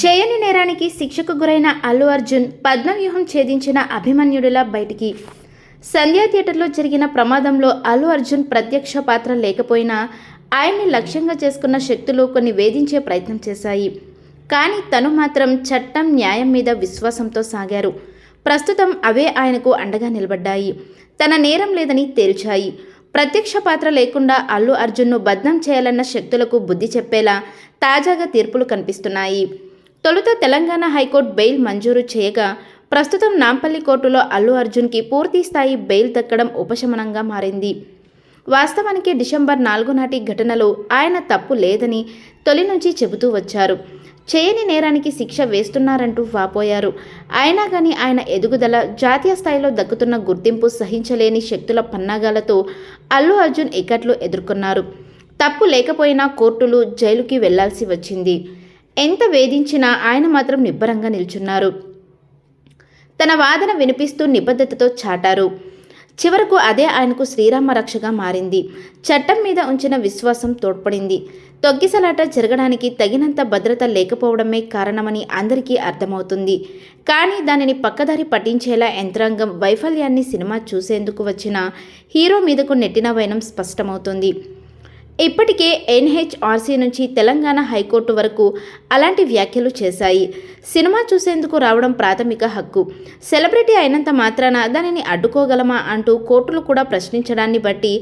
చేయని నేరానికి శిక్షకు గురైన అల్లు అర్జున్ పద్మవ్యూహం ఛేదించిన అభిమన్యుడిలా బయటికి. సంధ్యా థియేటర్లో జరిగిన ప్రమాదంలో అల్లు అర్జున్ ప్రత్యక్ష పాత్ర లేకపోయినా ఆయన్ని లక్ష్యంగా చేసుకున్న శక్తులు కొన్ని వేధించే ప్రయత్నం చేశాయి. కానీ తను మాత్రం చట్టం న్యాయం మీద విశ్వాసంతో సాగారు. ప్రస్తుతం అవే ఆయనకు అండగా నిలబడ్డాయి. తన నేరం లేదని తేల్చాయి. ప్రత్యక్ష పాత్ర లేకుండా అల్లు అర్జున్ను బద్నం చేయాలన్న శక్తులకు బుద్ధి చెప్పేలా తాజాగా తీర్పులు కనిపిస్తున్నాయి. తొలుత తెలంగాణ హైకోర్టు బెయిల్ మంజూరు చేయగా ప్రస్తుతం నాంపల్లి కోర్టులో అల్లు అర్జున్కి పూర్తి స్థాయి బెయిల్ దక్కడం ఉపశమనంగా మారింది. వాస్తవానికి డిసెంబర్ నాలుగు నాటి ఘటనలో ఆయన తప్పు లేదని తొలి నుంచి చెబుతూ వచ్చారు. చేయని నేరానికి శిక్ష వేస్తున్నారంటూ వాపోయారు. అయినా కానీ ఆయన ఎదుగుదల జాతీయ స్థాయిలో దక్కుతున్న గుర్తింపు సహించలేని శక్తుల పన్నాగాలతో అల్లు అర్జున్ ఇక్కట్లు ఎదుర్కొన్నారు. తప్పు లేకపోయినా కోర్టులు జైలుకి వెళ్ళాల్సి వచ్చింది. ఎంత వేధించినా ఆయన మాత్రం నిబ్బరంగా నిల్చున్నారు. తన వాదన వినిపిస్తూ నిబద్ధతతో చాటారు. చివరకు అదే ఆయనకు శ్రీరామ రక్షగా మారింది. చట్టం మీద ఉంచిన విశ్వాసం తోడ్పడింది. తొగ్గిసలాట జరగడానికి తగినంత భద్రత లేకపోవడమే కారణమని అందరికీ అర్థమవుతుంది. కానీ దానిని పక్కదారి పట్టించేలా యంత్రాంగం వైఫల్యాన్ని సినిమా చూసేందుకు వచ్చిన హీరో మీదకు నెట్టిన వైనం స్పష్టమవుతుంది. ఇప్పటికే ఎన్హెచ్ఆర్సీ నుంచి తెలంగాణ హైకోర్టు వరకు అలాంటి వ్యాఖ్యలు చేశాయి. సినిమా చూసేందుకు రావడం ప్రాథమిక హక్కు. సెలబ్రిటీ అయినంత మాత్రాన దానిని అడ్డుకోగలమా అంటూ కోర్టులు కూడా ప్రశ్నించడాన్ని బట్టి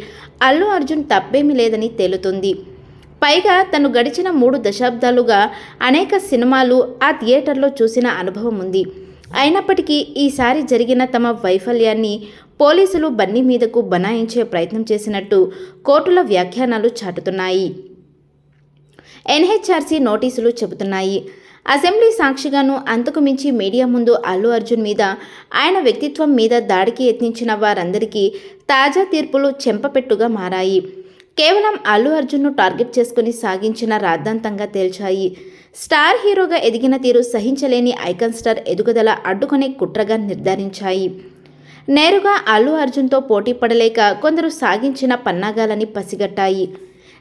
అల్లు అర్జున్ తప్పేమీ లేదని తేలుతుంది. పైగా తను గడిచిన మూడు దశాబ్దాలుగా అనేక సినిమాలు ఆ థియేటర్లో చూసిన అనుభవం ఉంది. అయినప్పటికీ ఈసారి జరిగిన తమ వైఫల్యాన్ని పోలీసులు బన్నీ మీదకు బనాయించే ప్రయత్నం చేసినట్టు కోర్టుల వ్యాఖ్యానాలు చాటుతున్నాయి. ఎన్హెచ్ఆర్సీ నోటీసులు చెబుతున్నాయి. అసెంబ్లీ సాక్షిగాను అంతకు మించి మీడియా ముందు అల్లు అర్జున్ మీద ఆయన వ్యక్తిత్వం మీద దాడికి యత్నించిన వారందరికీ తాజా తీర్పులు చెంపపెట్టుగా మారాయి. కేవలం అల్లు అర్జున్ను టార్గెట్ చేసుకుని సాగించిన రాద్ధాంతంగా తేల్చాయి. స్టార్ హీరోగా ఎదిగిన తీరు సహించలేని ఐకాన్ స్టార్ ఎదుగుదల అడ్డుకునే కుట్రగా నిర్ధారించాయి. నేరుగా అల్లు అర్జున్తో పోటీ పడలేక కొందరు సాగించిన పన్నాగాలని పసిగట్టాయి.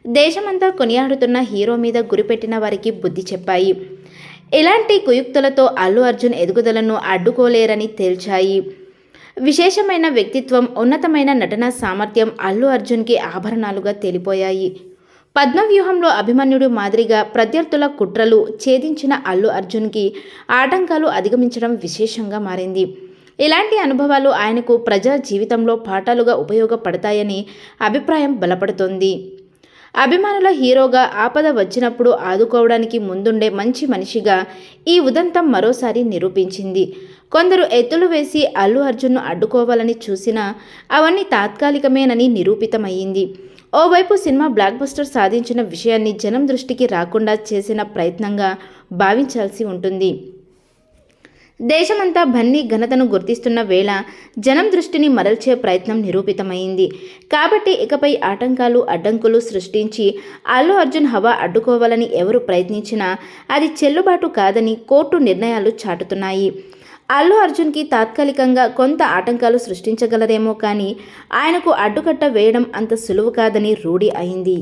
దేశమంతా కొనియాడుతున్న హీరో మీద గురిపెట్టిన వారికి బుద్ధి చెప్పాయి. ఇలాంటి కుయుక్తులతో అల్లు అర్జున్ ఎదుగుదలను అడ్డుకోలేరని తేల్చాయి. విశేషమైన వ్యక్తిత్వం ఉన్నతమైన నటనా సామర్థ్యం అల్లు అర్జున్కి ఆభరణాలుగా తేలిపోయాయి. పద్మవ్యూహంలో అభిమన్యుడు మాదిరిగా ప్రత్యర్థుల కుట్రలు ఛేదించిన అల్లు అర్జున్కి ఆటంకాలు అధిగమించడం విశేషంగా మారింది. ఇలాంటి అనుభవాలు ఆయనకు ప్రజా జీవితంలో పాఠాలుగా ఉపయోగపడతాయని అభిప్రాయం బలపడుతోంది. అభిమానుల హీరోగా ఆపద వచ్చినప్పుడు ఆదుకోవడానికి ముందుండే మంచి మనిషిగా ఈ ఉదంతం మరోసారి నిరూపించింది. కొందరు ఎత్తులు వేసి అల్లు అర్జున్ను అడ్డుకోవాలని చూసినా అవన్నీ తాత్కాలికమేనని నిరూపితమయ్యింది. ఓవైపు సినిమా బ్లాక్ బస్టర్ సాధించిన విషయాన్ని జనం దృష్టికి రాకుండా చేసిన ప్రయత్నంగా భావించాల్సి ఉంటుంది. దేశమంతా బన్నీ ఘనతను గుర్తిస్తున్న వేళ జనం దృష్టిని మరల్చే ప్రయత్నం నిరూపితమైంది. కాబట్టి ఇకపై ఆటంకాలు అడ్డంకులు సృష్టించి అల్లు అర్జున్ హవా అడ్డుకోవాలని ఎవరు ప్రయత్నించినా అది చెల్లుబాటు కాదని కోర్టు నిర్ణయాలు చాటుతున్నాయి. అల్లు అర్జున్కి తాత్కాలికంగా కొంత ఆటంకాలు సృష్టించగలరేమో కానీ ఆయనకు అడ్డుకట్ట వేయడం అంత సులువు కాదని రూఢి అయింది.